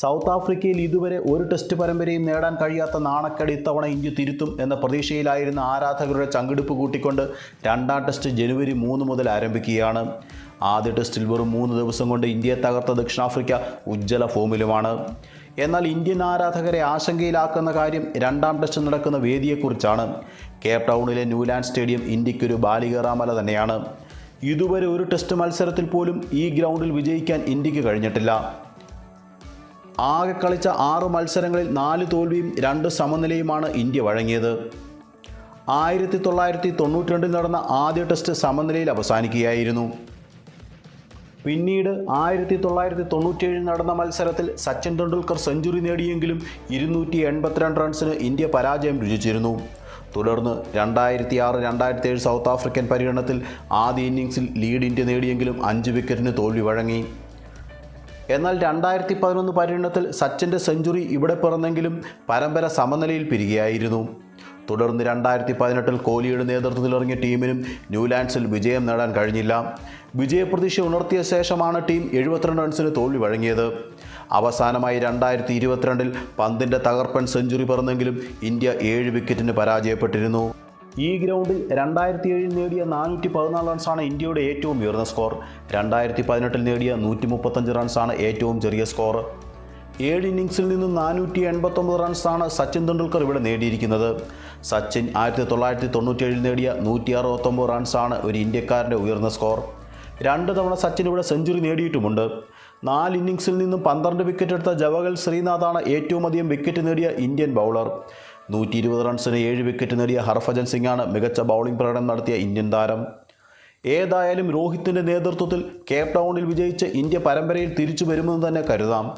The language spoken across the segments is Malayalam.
സൗത്ത് ആഫ്രിക്കയിൽ ഇതുവരെ ഒരു ടെസ്റ്റ് പരമ്പരയും നേടാൻ കഴിയാത്ത നാണക്കേട് ഇത്തവണ ഇന്ത്യ തിരുത്തും എന്ന പ്രതീക്ഷയിലായിരുന്ന ആരാധകരുടെ ചങ്കെടുപ്പ് കൂട്ടിക്കൊണ്ട് രണ്ടാം ടെസ്റ്റ് ജനുവരി മൂന്ന് മുതൽ ആരംഭിക്കുകയാണ്. ആദ്യ ടെസ്റ്റിൽ വെറും മൂന്ന് ദിവസം കൊണ്ട് ഇന്ത്യയെ തകർത്ത ദക്ഷിണാഫ്രിക്ക ഉജ്ജ്വല ഫോമിലുമാണ്. എന്നാൽ ഇന്ത്യൻ ആരാധകരെ ആശങ്കയിലാക്കുന്ന കാര്യം രണ്ടാം ടെസ്റ്റ് നടക്കുന്ന വേദിയെക്കുറിച്ചാണ്. കേപ്പ് ടൗണിലെ ന്യൂലാൻഡ് സ്റ്റേഡിയം ഇന്ത്യക്കൊരു ബാലികേറാമല തന്നെയാണ്. ഇതുവരെ ഒരു ടെസ്റ്റ് മത്സരത്തിൽ പോലും ഈ ഗ്രൗണ്ടിൽ വിജയിക്കാൻ ഇന്ത്യയ്ക്ക് കഴിഞ്ഞിട്ടില്ല. ആകെ കളിച്ച ആറ് മത്സരങ്ങളിൽ നാല് തോൽവിയും രണ്ട് സമനിലയുമാണ് ഇന്ത്യ വഴങ്ങിയത്. ആയിരത്തി തൊള്ളായിരത്തി തൊണ്ണൂറ്റി രണ്ടിൽ നടന്ന ആദ്യ ടെസ്റ്റ് സമനിലയിൽ അവസാനിക്കുകയായിരുന്നു. പിന്നീട് ആയിരത്തി തൊള്ളായിരത്തി തൊണ്ണൂറ്റിയേഴിൽ നടന്ന മത്സരത്തിൽ സച്ചിൻ ടെണ്ടുൽക്കർ സെഞ്ചുറി നേടിയെങ്കിലും ഇരുന്നൂറ്റി എൺപത്തിരണ്ട് റൺസിന് ഇന്ത്യ പരാജയം രുചിച്ചിരുന്നു. തുടർന്ന് രണ്ടായിരത്തി ആറ് രണ്ടായിരത്തി ഏഴ് സൗത്ത് ആഫ്രിക്കൻ പര്യടനത്തിൽ ആദ്യ ഇന്നിംഗ്സിൽ ലീഡ് ഇന്ത്യ നേടിയെങ്കിലും അഞ്ച് വിക്കറ്റിന് തോൽവി വഴങ്ങി. എന്നാൽ രണ്ടായിരത്തി പതിനൊന്ന് പര്യടനത്തിൽ സച്ചിന്റെ സെഞ്ചുറി ഇവിടെ പിറന്നെങ്കിലും പരമ്പര സമനിലയിൽ പിരികയായിരുന്നു. തുടർന്ന് രണ്ടായിരത്തി പതിനെട്ടിൽ കോഹ്ലിയുടെ നേതൃത്വത്തിലിറങ്ങിയ ടീമിനും ന്യൂലാൻഡ്സിൽ വിജയം നേടാൻ കഴിഞ്ഞില്ല. വിജയപ്രതീക്ഷ ഉണർത്തിയ ശേഷമാണ് ടീം എഴുപത്തിരണ്ട് റൺസിന് തോൽവി വഴങ്ങിയത്. അവസാനമായി രണ്ടായിരത്തി ഇരുപത്തിരണ്ടിൽ പന്തിന്റെ തകർപ്പൻ സെഞ്ചുറി പിറന്നെങ്കിലും ഇന്ത്യ ഏഴ് വിക്കറ്റിന് പരാജയപ്പെട്ടിരുന്നു. ഈ ഗ്രൗണ്ടിൽ രണ്ടായിരത്തി ഏഴിൽ നേടിയ നാനൂറ്റി പതിനാല് റൺസാണ് ഇന്ത്യയുടെ ഏറ്റവും ഉയർന്ന സ്കോർ. രണ്ടായിരത്തി പതിനെട്ടിൽ നേടിയ നൂറ്റി മുപ്പത്തഞ്ച് റൺസാണ് ഏറ്റവും ചെറിയ സ്കോർ. ഏഴ് ഇന്നിങ്സിൽ നിന്ന് നാനൂറ്റി എൺപത്തൊമ്പത് റൺസാണ് സച്ചിൻ തെണ്ടുൽക്കർ ഇവിടെ നേടിയിരിക്കുന്നത്. സച്ചിൻ ആയിരത്തി തൊള്ളായിരത്തി തൊണ്ണൂറ്റേഴിൽ നേടിയ നൂറ്റി അറുപത്തൊമ്പത് റൺസാണ് ഒരു ഇന്ത്യക്കാരന്റെ ഉയർന്ന സ്കോർ. രണ്ട് തവണ സച്ചിൻ ഇവിടെ സെഞ്ചുറി നേടിയിട്ടുമുണ്ട്. നാല് ഇന്നിങ്സിൽ നിന്നും പന്ത്രണ്ട് വിക്കറ്റ് എടുത്ത ജവഹൽ ശ്രീനാഥാണ് ഏറ്റവും അധികം വിക്കറ്റ് നേടിയ ഇന്ത്യൻ ബൗളർ. നൂറ്റി ഇരുപത് റൺസിന് ഏഴ് വിക്കറ്റ് നേടിയ ഹർഭജൻ സിംഗാണ് മികച്ച ബൗളിംഗ് പ്രകടനം നടത്തിയ ഇന്ത്യൻ താരം. ഏതായാലും രോഹിത്തിന്റെ നേതൃത്വത്തിൽ കേപ്പ് ടൗണിൽ വിജയിച്ച് ഇന്ത്യ പരമ്പരയിൽ തിരിച്ചു വരുമെന്ന് തന്നെ കരുതാം.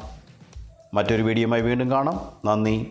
മറ്റൊരു വീഡിയോയുമായി വീണ്ടും കാണാം. നന്ദി.